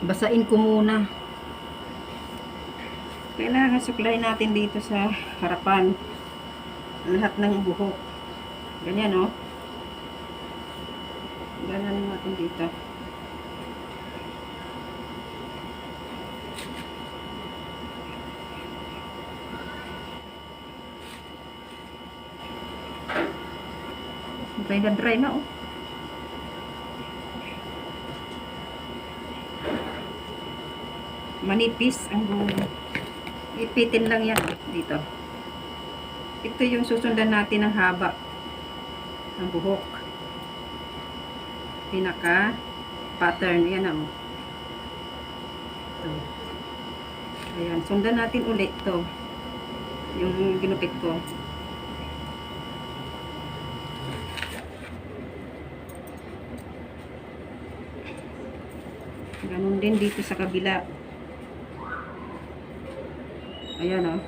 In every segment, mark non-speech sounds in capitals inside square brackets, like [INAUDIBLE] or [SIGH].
Basain ko muna. Kailangan suklay natin dito sa harapan. Lahat ng buhok. Ganyan, oh. Ganyan natin dito. Dry na dry na, oh. Manipis ang buhok. Ipitin lang yan dito. Ito yung susundan natin ng haba ng buhok. Pinaka pattern. Yan ang ito. Ayan. Sundan natin ulit to Yung ginupit ko. Ganun din dito sa kabila. Ayan o. Oh.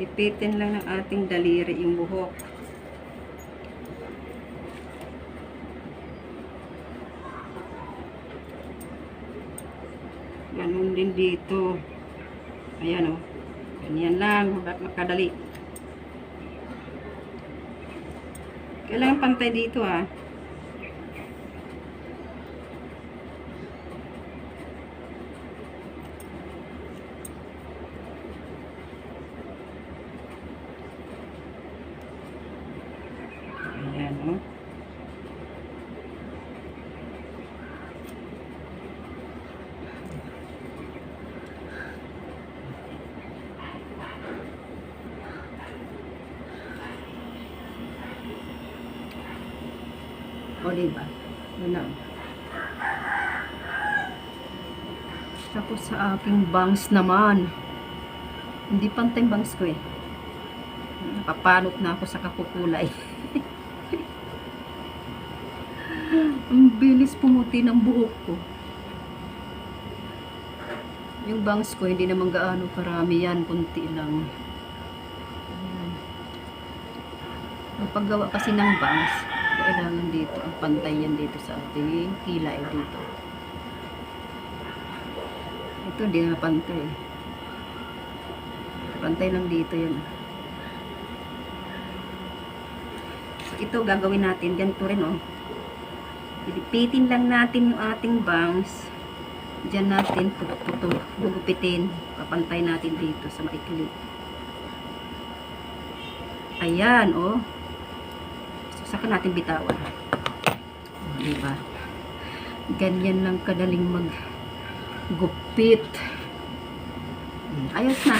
Ipitin lang ng ating daliri yung buhok. Ganun din dito. Ayan o. Oh. Ganyan lang. Makadali. Kailangan pantay dito ah. Ayan, oh. O, diba? Lang. Tapos sa aking bangs naman. Hindi pantay bangs ko eh. Napapalot na ako sa kakukulay. [LAUGHS] Ang bilis pumuti ng buhok ko. Yung bangs ko, hindi naman gaano karami yan. Kunti lang. Ayan. Paggawa kasi ng bangs, kailangan dito. Ang pantay yan dito sa ating kilay dito. Ito, hindi na pantay. Pantay lang dito yan. So, ito gagawin natin. Ganito rin, oh. Pilipitin lang natin yung ating bangs. Diyan natin puto gugupitin. Papantay natin dito sa maikli. Ayan, oh. Saka natin bitawan. Diba? Ganyan lang kadaling mag gupit. Hmm, Ayos na.